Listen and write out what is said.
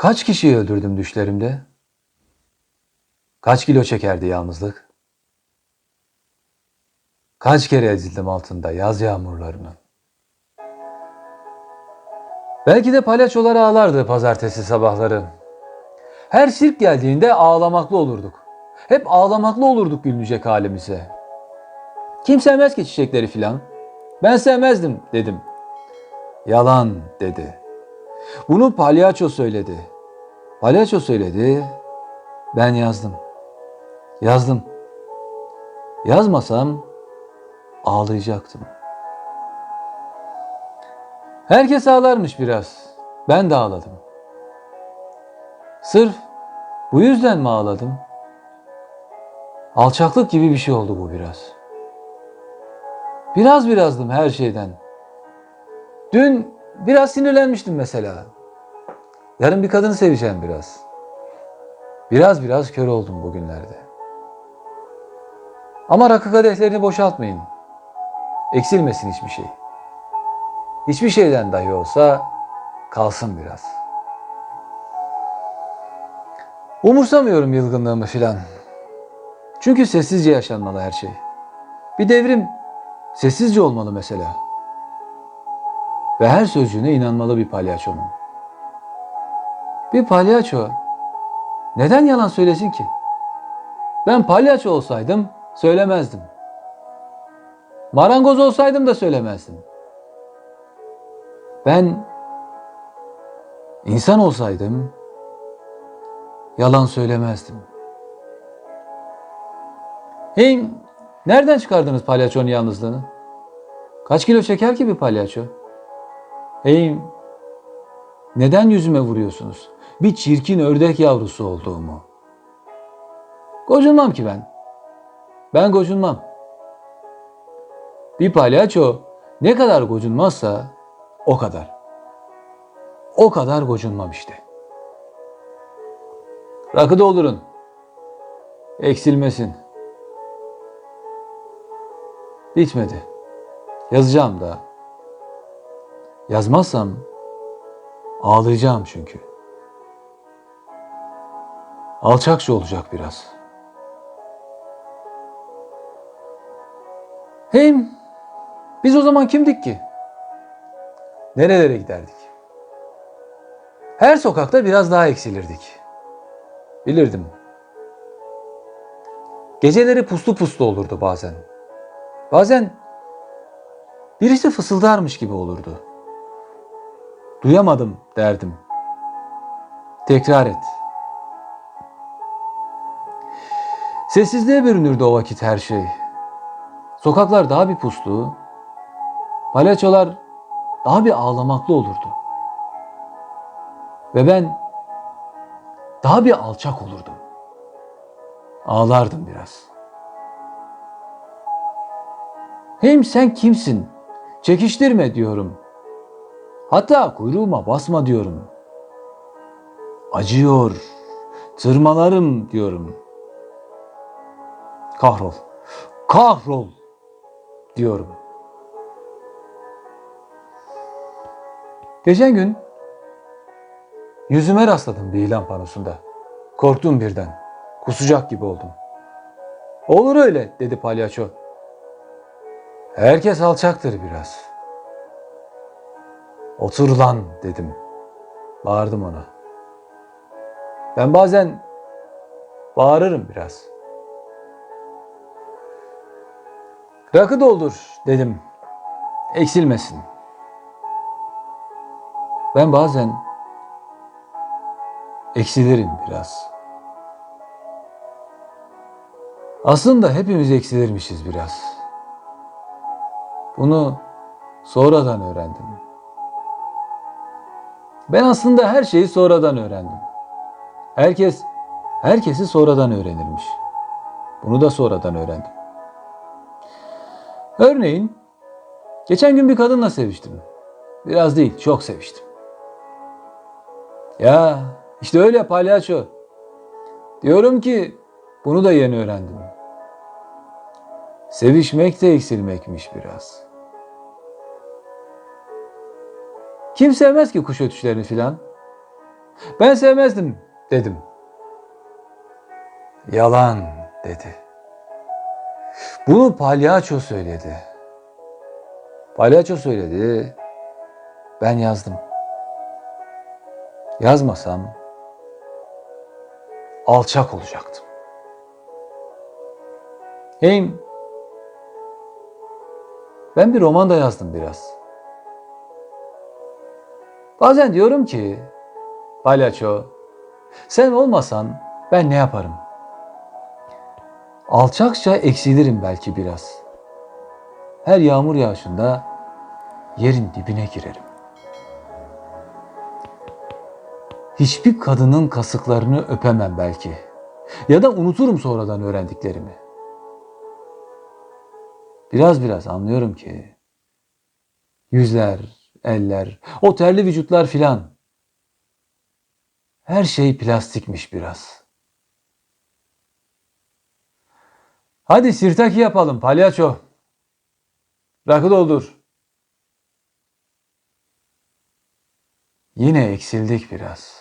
Kaç kişiyi öldürdüm düşlerimde? Kaç kilo çekerdi yalnızlık? Kaç kere ezildim altında yaz yağmurlarının? Belki de palyaçolar ağlardı pazartesi sabahları. Her sirk geldiğinde ağlamaklı olurduk. Hep ağlamaklı olurduk gülünecek halimize. Kim sevmez ki çiçekleri filan? Ben sevmezdim dedim. Yalan dedi. Bunu palyaço söyledi. Palyaço söyledi. Ben yazdım. Yazdım. Yazmasam ağlayacaktım. Herkes ağlarmış biraz. Ben de ağladım. Sırf bu yüzden mi ağladım? Alçaklık gibi bir şey oldu bu biraz. Biraz birazdım her şeyden. Dün biraz sinirlenmiştim mesela. Yarın bir kadını seveceğim biraz. Biraz biraz kör oldum bugünlerde. Ama rakı kadehlerini boşaltmayın. Eksilmesin hiçbir şey. Hiçbir şeyden dahi olsa kalsın biraz. Umursamıyorum yılgınlığımı filan. Çünkü sessizce yaşanmalı her şey. Bir devrim sessizce olmalı mesela. Ve her sözcüğüne inanmalı bir palyaçonun. Bir palyaço neden yalan söylesin ki? Ben palyaço olsaydım söylemezdim. Marangoz olsaydım da söylemezdim. Ben insan olsaydım yalan söylemezdim. Hey, nereden çıkardınız palyaçonun yalnızlığını? Kaç kilo çeker ki bir palyaço? Hey, neden yüzüme vuruyorsunuz? Bir çirkin ördek yavrusu olduğumu. Gocunmam ki ben. Ben gocunmam. Bir palyaço ne kadar gocunmazsa o kadar. O kadar gocunmam işte. Rakı doldurun. Eksilmesin. Bitmedi. Yazacağım da. Yazmazsam ağlayacağım çünkü. Alçakça olacak biraz. Hey, biz o zaman kimdik ki? Nerelere giderdik? Her sokakta biraz daha eksilirdik. Bilirdim. Geceleri puslu puslu olurdu bazen. Bazen birisi fısıldarmış gibi olurdu. Duyamadım derdim. Tekrar et. Sessizliğe bürünürdü o vakit her şey. Sokaklar daha bir puslu, palyaçolar daha bir ağlamaklı olurdu. Ve ben daha bir alçak olurdum. Ağlardım biraz. Hem sen kimsin? Çekiştirme diyorum. Hatta kuyruğuma basma diyorum. Acıyor, tırmalarım diyorum. Kahrol, kahrol diyorum. Geçen gün yüzüme rastladım bir ilan panosunda. Korktum birden. Kusacak gibi oldum. Olur öyle dedi palyaço. Herkes alçaktır biraz. Otur lan dedim. Bağırdım ona. Ben bazen bağırırım biraz. Rakı doldur dedim. Eksilmesin. Ben bazen eksilirim biraz. Aslında hepimiz eksilirmişiz biraz. Bunu sonradan öğrendim. Ben aslında her şeyi sonradan öğrendim. Herkes herkesi sonradan öğrenirmiş. Bunu da sonradan öğrendim. Örneğin geçen gün bir kadınla seviştim. Biraz değil, çok seviştim. Ya işte öyle palyaço. Diyorum ki bunu da yeni öğrendim. Sevişmek de eksilmekmiş biraz. Kim sevmez ki kuş ötüşlerini filan? Ben sevmezdim dedim. Yalan dedi. Bunu palyaço söyledi. Palyaço söyledi. Ben yazdım. Yazmasam alçak olacaktım. Heyim, ben bir roman da yazdım biraz. Bazen diyorum ki, palyaço, sen olmasan ben ne yaparım? Alçakça eksilirim belki biraz. Her yağmur yağışında yerin dibine girerim. Hiçbir kadının kasıklarını öpemem belki. Ya da unuturum sonradan öğrendiklerimi. Biraz biraz anlıyorum ki yüzler, eller, o terli vücutlar filan her şey plastikmiş biraz. Hadi sirtaki yapalım palyaço. Rakı doldur. Yine eksildik biraz.